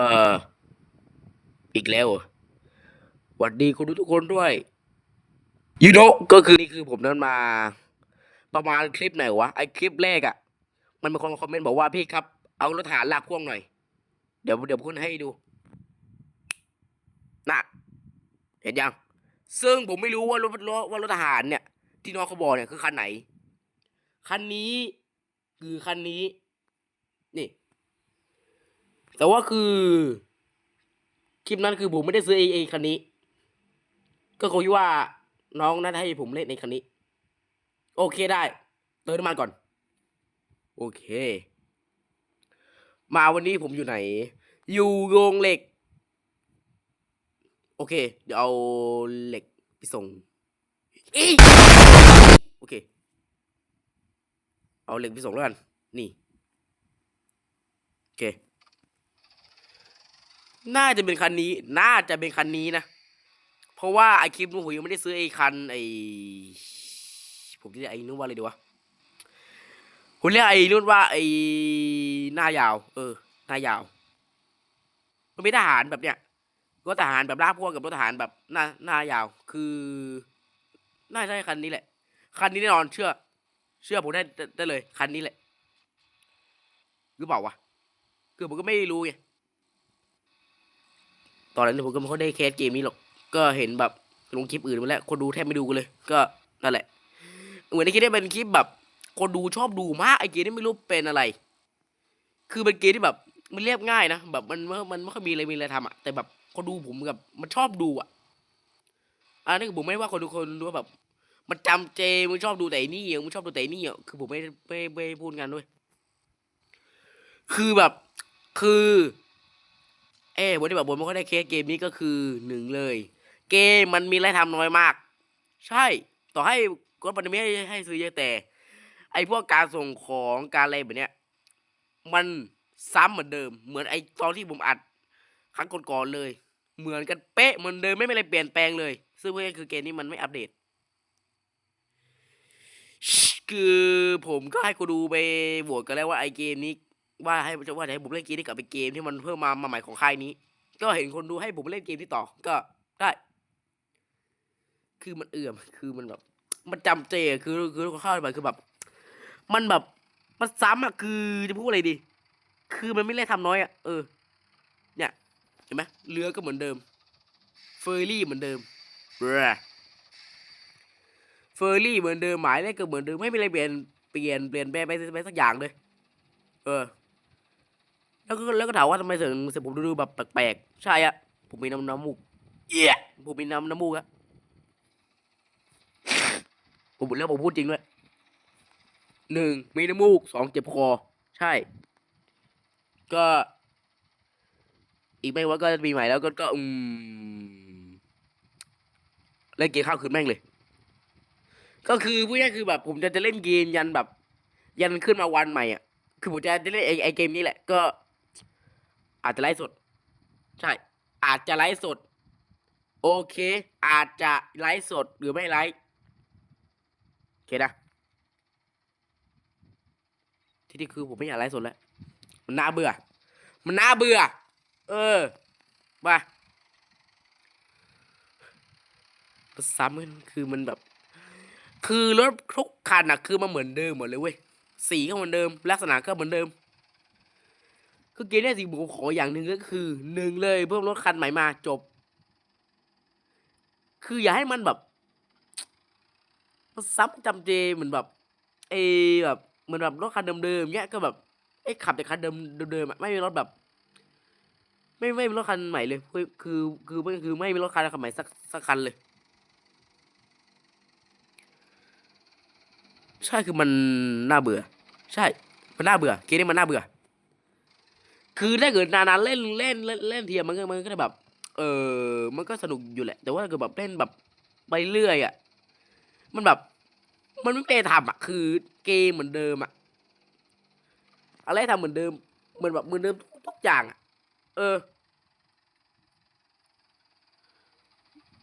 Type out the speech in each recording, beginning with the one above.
อออีกแล้วหวัดดีคุณทุกคนด้วย you know ก็คือนี่คือผมนั้นมา ประมาณคลิปไหนวะไอคลิปแรกอะ่ะ มันมีคนคอมเมนต์บอกว่าพี่ครับ เอารถฐานลากพ่วงหน่อย เดี๋ยวเดี๋ยวคุณให้ดูน่ะเห็นยัง ซึ่งผมไม่รู้ว่ารถรถว่ารถทหารเนี่ย ที่น้องเขาบอกเนี่ยคือคันไหน คันนี้ คือคันนี้ นี่ แต่ว่าคือ คลิปนั้นคือผมไม่ได้ซื้อไอไอคันนี้ ก็คงคิดว่าน้องน่าจะให้ผมเล่นในคันนี้ โอเคได้ เติมน้ำมันก่อน โอเค มาวันนี้ผมอยู่ไหน อยู่โรงเหล็ก โอเค เดี๋ยวเอาเหล็กไปส่งอีโอเค เอาเหล็กไปส่งแล้วกัน นี่ โอเค น่าจะเป็นคันนี้ น่าจะเป็นคันนี้นะ เพราะว่าไอคลิปนู้นผมยังไม่ได้ซื้อไอคันไอผมจะเรียกไอนู้นว่าอะไรดีวะผมเรียกไอนู้นว่าไอหน้ายาว เออ หน้ายาว มันเป็นทหารแบบเนี้ยรถทหารแบบลากพวงกับรถทหารแบบหน้าหน้ายาว คือ น่าจะใช่คันนี้แหละ คันนี้แน่นอนเชื่อ เชื่อผมได้ได้ได้เลย คันนี้แหละ หรือเปล่าวะ คือผมก็ไม่รู้ไง ตอนนั้นผมก็ไม่ค่อยได้แคสเกมนี้หรอก ก็เห็นแบบลงคลิปอื่นมาแล้วคนดูแทบไม่ดูกันเลย ก็นั่นแหละ เหมือนในคลิปนี้เป็นคลิปแบบ คนดูชอบดูมากไอเกมนี้ไม่รู้เป็นอะไร คือเป็นเกมที่แบบมันเรียบง่ายนะแบบมันมันมันไม่ค่อยมีอะไรมีอะไรทำอะแต่แบบคนดูผมกับมันชอบดูอะอันนี้คือผมไม่ว่าคนดูคนดูแบบ มันจำเจมึงชอบดูแต่ไอ้นี่มึงชอบดูแต่นี่อะคือผมไม่ไม่ไม่ไม่พูดกันด้วย คือแบบคือ เอ้วันที่แบบบนไม่ค่อยได้เคสเกมนี้ก็คือหนึ่งเลย เกมมันมีอะไรทำน้อยมาก ใช่ ต่อให้ก็มันไม่ให้ให้ซื้อเยอะแต่ ไอพวกการส่งของการอะไรแบบเนี้ย มันซ้ำเหมือนเดิม เหมือนไอตอนที่ผมอัดครั้งก่อนๆเลย เหมือนกันเป๊ะเหมือนเดิมไม่มีอะไรเปลี่ยนแปลงเลย ซึ่งเพื่อนคือเกมนี้มันไม่อัปเดตคือผมก็ให้คุณดูไปโหวตกันแล้วว่าไอเกมนี้ ว่าให้ว่าจะให้ผมเล่นเกมนี้กลับไปเกมที่มันเพิ่มมามาใหม่ของค่ายนี้ ก็เห็นคนดูให้ผมเล่นเกมที่ต่อก็ได้ คือมันเอื่อมคือมันแบบ มันจำเจคือคือเข้าไปคือแบบ มันแบบมันซ้ำอะคือจะพูดอะไรดี คือมันไม่ได้ทำน้อยอะเออ เนี่ยเห็นไหมเรือก็เหมือนเดิม เฟอร์รี่เหมือนเดิมเรเฟอร์รี่เหมือนเดิมหมายเลขก็เหมือนเดิมไม่มีอะไรเปลี่ยนเปลี่ยนเปลี่ยนแปลงไปไปสักอย่างเลย เออ แล้วก็แล้วก็ถามว่าทำไมถึงเสียงผมดูแบบแปลกๆ ใช่อะผมมีน้ำน้ำมูกเอี้ยผมมีน้ำน้ำมูกอะผมแล้วผมพูดจริงด้วยหนึ่งมีน้ำมูกสองเจ็บคอ ใช่ ก็ อีกไม่ว่าก็จะปีใหม่แล้วก็ก็อืมเล่นเกมข้าวคืนแม่งเลย ก็คือพูดง่ายคือแบบ ผมจะจะเล่นเกมยันแบบ ยันขึ้นมาวันใหม่อะคือผมจะจะเล่นไอไอเกมนี้แหละ ก็ อาจจะไลฟ์สด ใช่ อาจจะไลฟ์สด โอเค อาจจะไลฟ์สดหรือไม่ไลฟ์โอเคนะที่นี่คือผมไม่อยากไลฟ์สดแล้ว มันน่าเบื่อ มันน่าเบื่อ เออมาซ้ำกันคือมันแบบ คือรถทุกคันอะคือมันเหมือนเดิมหมดเลยเว้ยสีก็เหมือนเดิม ลักษณะก็เหมือนเดิม คือเกมนี้สิ่งผมขออย่างหนึ่งก็คือหนึ่งเลยเพิ่มรถคันใหม่มาจบ คืออย่าให้มันแบบมันซ้ำจำเจเหมือนแบบ เอแบบเหมือนแบบรถคันเดิมๆเนี้ยก็แบบไอ้ขับแต่คันเดิมเดิมๆไม่มีรถแบบ ไม่ไม่มีรถคันใหม่เลยคือคือคือไม่คือไม่มีรถคันใหม่สักสักคันเลย ใช่คือมันน่าเบื่อ ใช่ มันน่าเบื่อเกมนี้มันน่าเบื่อ คือถ้าเกิดนานๆเล่นเล่นเล่นเล่นเทียมมันก็มันก็จะแบบ เออมันก็สนุกอยู่แหละ แต่ว่าถ้าเกิดแบบเล่นแบบไปเรื่อยอะมันแบบ มันไม่ได้ทำอะ คือเกมเหมือนเดิมอะอะไรทำเหมือนเดิมเหมือนแบบเหมือนเดิมทุกอย่างอะ เออ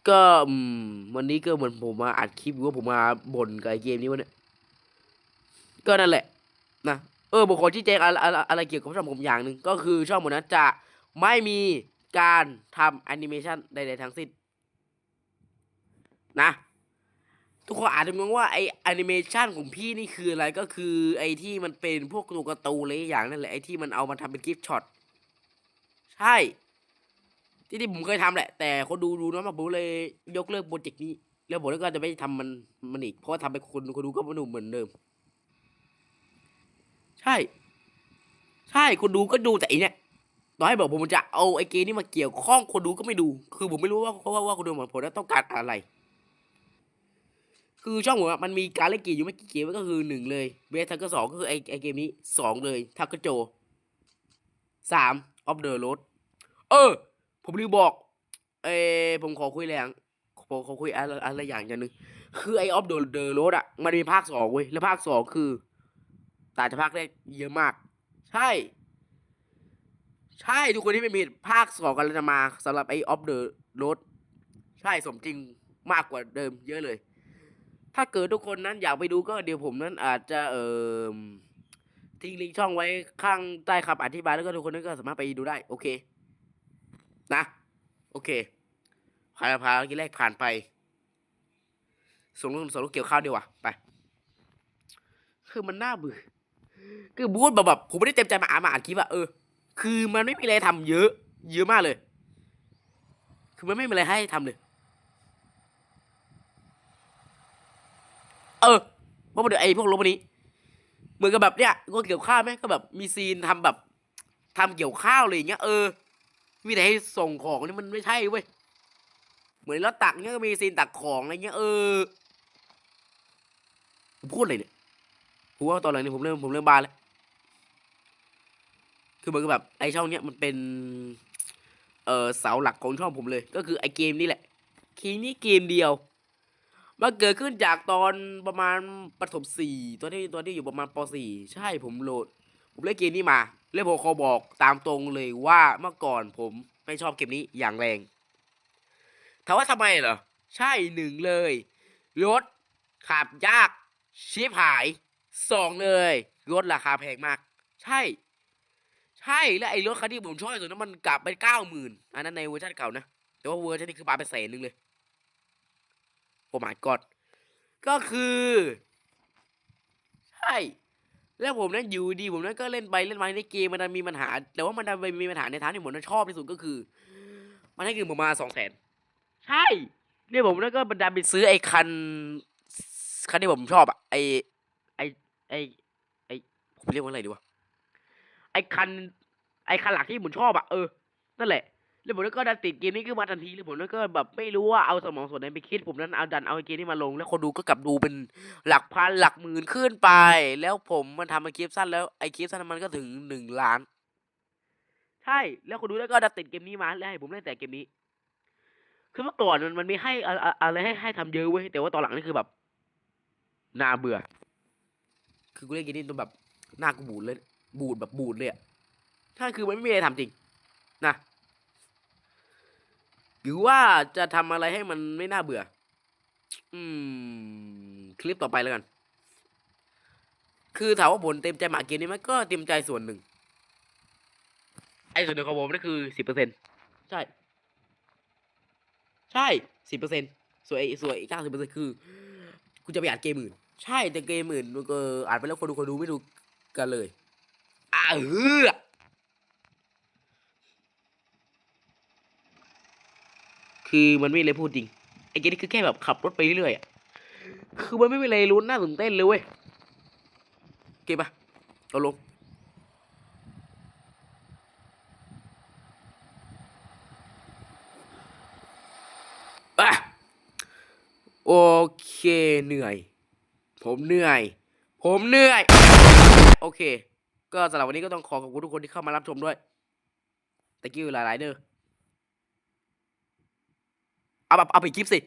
ก็วันนี้ก็เหมือนผมมาอัดคลิปว่าผมมาบ่นกับเกมนี้วะเนี่ยก็นั่นแหละ นะ เออผมขอชี้แจงอะไรอะไรอะไรเกี่ยวกับช่องผมอย่างหนึ่งก็คือช่องผมนั้นจะไม่มีการทำแอนิเมชันใดๆทั้งสิ้นนะทุกคนอาจจะงงว่าไอแอนิเมชันของพี่นี่คืออะไรก็คือไอที่มันเป็นพวกตัวการ์ตูนอะไรอย่างนั่นแหละไอที่มันเอามาทำเป็นกิฟช็อตใช่ ที่ที่ผมเคยทำแหละ แต่คนดูดูน้อยมากผมเลยยกเลิกโปรเจกต์นี้ แล้วผมก็จะไม่ทำมันมันอีกเพราะว่าทำไปคนคนดูก็ไม่ดูเหมือนเดิม ช่ ใช่คนดูก็ดูแต่อันเนี้ยต่อให้บอกผมจะเอาไอ้เกมนี้มาเกี่ยวข้องคนดูก็ไม่ดู คือผมไม่รู้ว่าเพราะว่าว่าคนดูเหมือนผมแล้วต้องการอะไร คือช่องผมมันมีการเล่นเกมอยู่ไม่กี่เกมก็คือหนึ่งเลยเบสทักก็สองก็คือไอไอเกมนี้สองเลยทักก็โจสามออฟเดอะโรดเออ ผมลืมบอก เออผมขอคุยอะไรอย่างผมขอคุยอะไรอะไรอย่างอย่างหนึ่งคือไอออฟเดอะเดอะโรดอะมันมีภาคสองเว้ยแล้วภาคสองคือ ต่างจากภาคแรกเยอะมาก ใช่ ใช่ทุกคนที่ไม่มีภาคสองกันจะมาสำหรับไอออฟเดอะโรดใช่สมจริงมากกว่าเดิมเยอะเลย ถ้าเกิดทุกคนนั้นอยากไปดูก็เดี๋ยวผมนั้นอาจจะเอ่อทิ้งลิงก์ช่องไว้ข้างใต้คำอธิบายแล้วก็ทุกคนนั้นก็สามารถไปดูได้ โอเค นะ โอเคพาพากินแรกผ่านไปส่งลูกส่งลูกเกี่ยวข้าวดีกว่าไป คือมันน่าเบื่อ คือบูธแบบแบบผมไม่ได้เต็มใจมาอ่านมาอ่านคลิปอะเออ คือมันไม่มีอะไรทำเยอะ เยอะมากเลย คือมันไม่มีอะไรให้ทำเลย เออเพราะมันเดี๋ยวไอ้พวกลบวันนี้เหมือนกับแบบเนี้ยก็เกี่ยวข้าวไหมก็แบบมีซีนทำแบบทำเกี่ยวข้าวอะไรอย่างเงี้ยเออมีแต่ให้ส่งของนี่มันไม่ใช่เว้ยเหมือนรถตักเนี้ยก็มีซีนตักของอะไรเงี้ยเออพูดอะไรเนี่ย ผมว่าตอนหลังนี้ผมเริ่มผมเริ่มบานแล้ว คือมือนกับแบบไอช่องเนี้ยมันเป็น เออเสาหลักของช่องผมเลย ก็คือไอเกมนี่แหละเกมนี้เกมเดียวมันเกิดขึ้นจากตอนประมาณประถมสี่ตอนที่ตอนที่อยู่ประมาณปสี่ใช่ผมโหลด ผมเล่นเกมนี้มา แล้วผมขอบอกตามตรงเลยว่าเมื่อก่อนผมไม่ชอบเกมนี้อย่างแรงถามว่าทำไมเหรอ ใช่หนึ่งเลย รถขับยากชิบหาย สองเลยรถราคาแพงมาก ใช่ ใช่และไอ้รถคันที่ผมชอบที่สุดนั้นมันกลับไปเก้าหมื่นอันนั้นในเวอร์ชันเก่านะแต่ว่าเวอร์ชันนี้คือปาไปแสนหนึ่งเลยโอ้ my god ก็คือ ใช่ แล้วผมนั้นอยู่ดีผมนั้นก็เล่นไปเล่นมาในเกมมันมีปัญหา แต่ว่ามันดันไปมีปัญหาในทางที่ผมนั้นชอบที่สุดก็คือ มันให้เงินผมมาสองแสนใช่เนี่ยผมนั้นก็บันดาลไปซื้อไอ้คันคันที่ผมชอบอะไอ ไอไอผมเรียกว่าอะไรดีวะไอคัน ไอคันหลักที่ผมชอบอะเออนั่นแหละแล้วผมก็ดันติดเกมนี้ขึ้นมาทันทีแล้วผมก็แบบไม่รู้ว่าเอาสมองส่วนไหนไปคิดผมนั้นเอาดันเอาไอเกมนี้มาลง แล้วคนดูก็กลับดูเป็นหลักพันหลักหมื่นขึ้นไป แล้วผมมันทำไอ้คลิปสั้นแล้วไอ้คลิปสั้นมันก็ถึงหนึ่งล้าน ใช่ แล้วคนดูแล้วก็ดันติดเกมนี้มาแล้วให้ผมเล่นแต่เกมนี้ คือเมื่อก่อนมันมันมีให้อะอะอะไรให้ให้ทำเยอะเว้ยแต่ว่าตอนหลังนี่คือแบบน่าเบื่อ คือกูเล่นเกมนี้จนแบบหน้ากูบูดเลย บูดแบบบูดเลยอะถ้าคือมันไม่มีอะไรทำจริง นะ หรือว่าจะทำอะไรให้มันไม่น่าเบื่อ อืม คลิปต่อไปแล้วกัน คือถามว่าผลเต็มใจหมาเกมนี้ไหมก็เต็มใจส่วนหนึ่ง ไอ้ส่วนหนึ่งของผมนั่นคือสิบเปอร์เซ็นใช่ ใช่สิบเปอร์เซ็นส่วนไอ้ส่วนอีกเก้าสิบเปอร์เซ็นคือกูจะไปอ่านเกมอื่น ใช่แต่เกมอื่นมันก็อ่านไปแล้วคนดูคนดูไม่ดูกันเลยอ่าเฮือคือมันไม่มีอะไรพูดจริงไอ้เกมนี่คือแค่แบบขับรถไปเรื่อยๆอะคือมันไม่มีอะไรลุ้นน่าตื่นเต้นเลยเว้ยโอเคปะเอาลงอโอเคเหนื่อย ผมเหนื่อย ผมเหนื่อย โอเค ก็สำหรับวันนี้ก็ต้องขอขอบคุณทุกคนที่เข้ามารับชมด้วยแต่กิ้วหลายๆเด้อเอาแบบเอาไปคลิปสิ